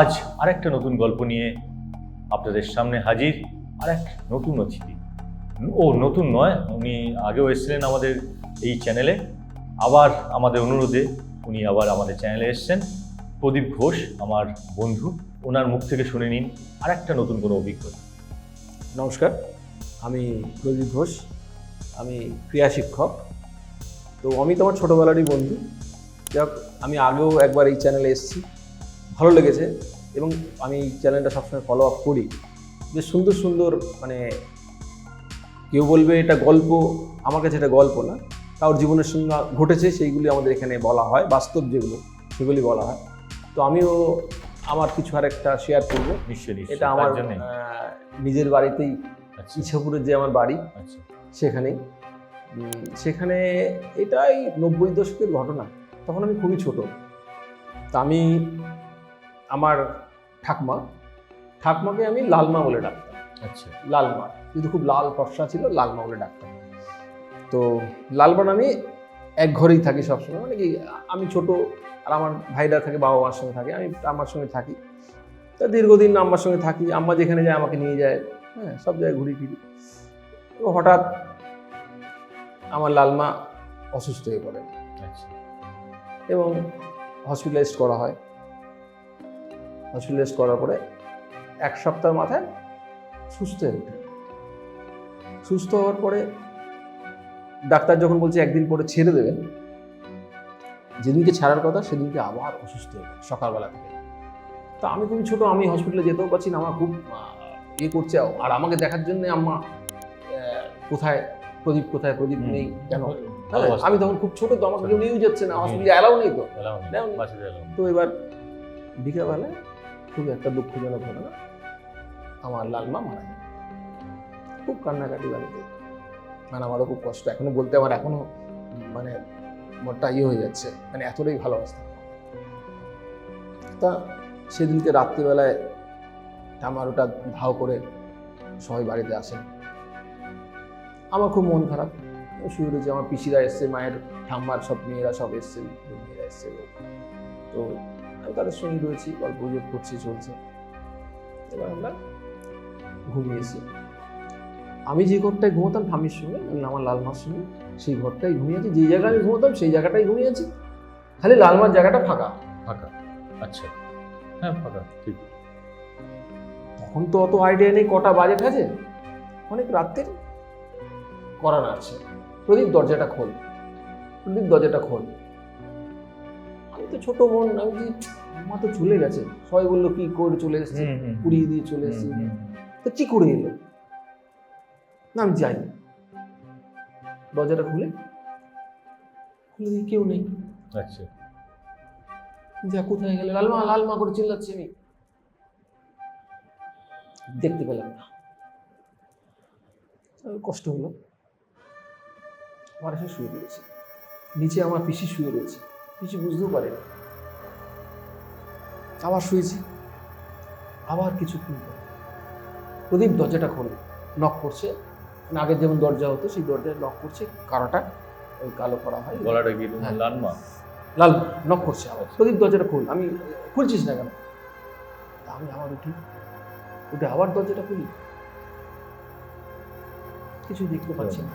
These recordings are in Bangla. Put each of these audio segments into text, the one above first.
আজ আরেকটা নতুন গল্প নিয়ে আপনাদের সামনে হাজির আর এক নতুন অতিথি। ও নতুন নয়, উনি আগেও এসেছিলেন আমাদের এই চ্যানেলে। আবার আমাদের অনুরোধে উনি আবার আমাদের চ্যানেলে এসেছেন। প্রদীপ ঘোষ, আমার বন্ধু, ওনার মুখ থেকে শুনে নিন আর একটা নতুন কোনো অভিজ্ঞতা। নমস্কার, আমি প্রদীপ ঘোষ, আমি ক্রিয়া শিক্ষক। তো আমি তোমার ছোটোবেলারই বন্ধু। যাক, আমি আগেও একবার এই চ্যানেলে এসেছি। ভালো লেগেছে এবং আমি এই চ্যানেলটা সবসময় ফলো আপ করি। যে সুন্দর সুন্দর মানে কেউ বলবে এটা গল্প আমার কাছে এটা গল্প না। কারোর জীবনের সঙ্গে ঘটেছে সেইগুলি আমাদের এখানে বলা হয় বাস্তব যেগুলো সেগুলি বলা হয়। তো আমিও আমার কিছু আর একটা শেয়ার করব। নিশ্চয়ই এটা আমার নিজের বাড়িতেই আচ্ছা। ইছাপুরের যে আমার বাড়ি আচ্ছা। সেখানেই সেখানে এটাই নব্বই দশকের ঘটনা। তখন আমি খুবই ছোট। তা আমি আমার ঠাকমা। ঠাকমাকে আমি লালমা বলে ডাকতাম। আচ্ছা। লালমা। কিন্তু খুব লাল ফর্সা ছিল লালমা বলে ডাকতাম। তো লালমা আমি এক ঘরেই থাকি সবসময়। মানে কি আমি ছোট আর আমার ভাইরা থাকে বাবা মার সঙ্গে থাকে আমি আমার সঙ্গে থাকি। তা দীর্ঘদিন আম্মার সঙ্গে থাকি আম্মা যেখানে যায় আমাকে নিয়ে যায়। হ্যাঁ সব জায়গায় ঘুরি ফিরি। তো হঠাৎ আমার লালমা অসুস্থ হয়ে পড়ে। আচ্ছা। এবং হসপিটালাইজ করা হয়। হসপিটালাইজ করার পরে এক সপ্তাহ মাথায় সুস্থ হয়ে ওঠে সুস্থ হওয়ার পরে ডাক্তার যখন বলছে একদিন পরে ছেড়ে দেবেন যেদিনকে ছাড়ার কথা সেদিনকে আবার অসুস্থ হয়ে সকালবেলা থেকে। তা আমি খুবই ছোট আমি হসপিটালে যেতেও পারছি না আমার খুব ইয়ে করছে। আর আমাকে দেখার জন্য আম্মা কোথায় প্রদীপ কোথায় প্রদীপ নেই কেন? হ্যাঁ, আমি তখন খুব ছোট তো আমাকে কেউ নিয়েও যাচ্ছে না হসপিটালে অ্যালাউ নেই তো। তো এবার বিকেলবেলায় খুব একটা দুঃখজনক ঘটনা। আমার লালমা মারা যায়। খুব কান্নাকাটি বাড়িতে মানে আমারও খুব কষ্ট। এখনও বলতে আমার এখনও মানে মনটা ইয়ে হয়ে যাচ্ছে। মানে এতটাই ভালো অবস্থা। তা সেদিনকে রাত্রিবেলায় আমার ওটা ধাও করে সবাই বাড়িতে আসেন আমার খুব মন খারাপ। শুরু হয়েছে আমার পিসিরা এসছে, মায়ের ঠাম্মার সব মেয়েরা সব এসছে, মেয়েরা এসছে। তো তাদের সঙ্গে রয়েছি গল্প গুজব করছি চলছে। এবার আমরা ঘুমিয়েছি আমি যে ঘরটায় ঘুমোতাম ঠামির সঙ্গে মানে আমার লালমার সঙ্গে সেই ঘরটাই ঘুমিয়েছি যে জায়গায় আমি ঘুমোতাম সেই জায়গাটাই ঘুমিয়েছি খালি লালমার জায়গাটা ফাঁকা। ফাঁকা। আচ্ছা। হ্যাঁ ফাঁকা ঠিক। তখন তো অত আইডিয়া নেই কটা বাজে কাজে অনেক রাত্রের করা নাড়ছে প্রদীপ দরজাটা খোল। প্রদীপ দরজাটা খোল। আমি তো ছোট বোন আমি যে মা তো চলে গেছে। সবাই বলল কি করে চলে এসেছে। পুড়িয়ে দিয়ে চলে এসেছি। তো কি করে এলো? না আমি যাই দরজাটা খুলে। খুলে দিয়ে কেউ নেই। আচ্ছা। যা কোথায় গেলে? লালমা লালমা করে চিল্লাচ্ছি আমি। দেখতে পেলাম না। কষ্ট হলো। আমার এসে শুয়ে পড়েছে। নিচে আমার পিসি শুয়ে রয়েছে। পিসি বুঝতেও পারেনি আবার শুয়েছি। আবার কিছুক্ষণ পর প্রদীপ দরজাটা খোলে নক করছে। মানে আগের যেমন দরজা হতো সেই দরজায় নক করছে কারোটা ওই কালো করা হয়। গলাটা কি তোমার হ্যাঁ। লালমা লাল নক করছে আবার। প্রদীপ দরজাটা খুল আমি খুলছিস না কেন? আমি আবার উঠি। উঠে আবার দরজাটা খুলি। কিছুই দেখতে পাচ্ছি না।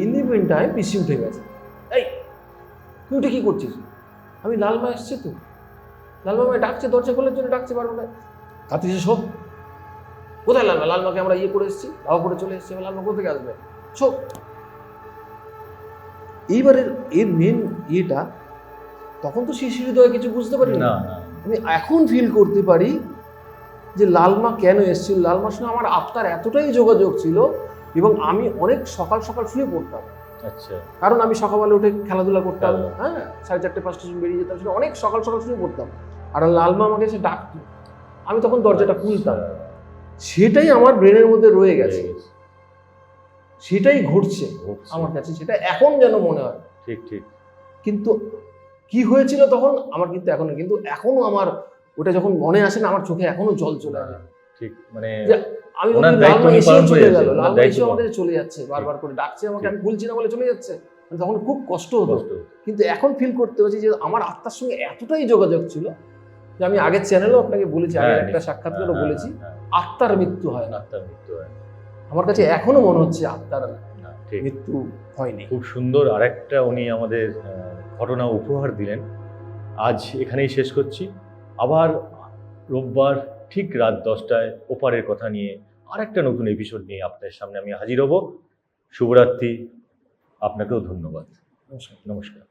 ইন টাইম পিসি উঠে গেছে। তুই উঠে কি করছিস। আমি লালমা এসছে তো। লালমা ডাকছে দরজা খোলার জন্য ডাকছে বারবার। কাতিছে সব কোথায় লালমা? লালমাকে আমরা ইয়ে করে এসেছি দাও করে চলে এসেছি। লালমা কোথেকে আসবে? সব এইবারের এর মেন ইয়েটা তখন তো শিশু হৃদয়ে কিছু বুঝতে পারি না আমি এখন ফিল করতে পারি যে লালমা কেন এসেছিল। লালমার সঙ্গে আমার আত্মার এতটাই যোগাযোগ ছিল এবং আমি অনেক সকাল সকাল শুয়ে পড়তাম। আচ্ছা। কারণ আমি সকালবেলা উঠে খেলাধুলা করতাম। হ্যাঁ সাড়ে চারটে পাঁচটার সময় বেরিয়ে যেতাম সেটা অনেক সকাল সকাল সময় পড়তাম আর লালমা আমাকে এসে ডাকতো। আমি তখন দরজাটা খুলতাম। আচ্ছা, সেটাই আমার ব্রেনের মধ্যে রয়ে গেছে। সেটাই ঘটছে। আমার কাছে সেটা এখন যেন মনে হয়। ঠিক ঠিক। কিন্তু কি হয়েছিল তখন আমার কিন্তু এখনও কিন্তু এখনও আমার ওটা যখন মনে আসে না আমার চোখে এখনও জল চলে আসে। ঠিক মানে আমি ওনার দায়িত্ব উনি পালন করে গেল যাচ্ছে, এসেও পালন। আমাদের চলে যাচ্ছে বারবার করে ডাকছে আমাকে আমি ভুলছি না বলে চলে যাচ্ছে। মানে তখন খুব কষ্ট হতো। কিন্তু এখন ফিল করতে পারছি যে আমার আত্মার সঙ্গে এতটাই যোগাযোগ ছিল যে আমি আগের চ্যানেলও আপনাকে বলেছি হ্যাঁ, একটা সাক্ষাৎকারও হ্যাঁ, বলেছি হ্যাঁ, আত্মার মৃত্যু হয় না। আত্মার মৃত্যু হয় আমার কাছে এখনও মনে হচ্ছে আত্মার মৃত্যু হয়নি। খুব সুন্দর আরেকটা উনি আমাদের ঘটনা উপহার দিলেন। আজ এখানেই শেষ করছি। আবার রোববার ঠিক রাত দশটায় ওপারের কথা নিয়ে আরেকটা নতুন এপিসোড নিয়ে আপনাদের সামনে আমি হাজির হব। শুভরাত্রি আপনাকেও ধন্যবাদ। নমস্কার। নমস্কার।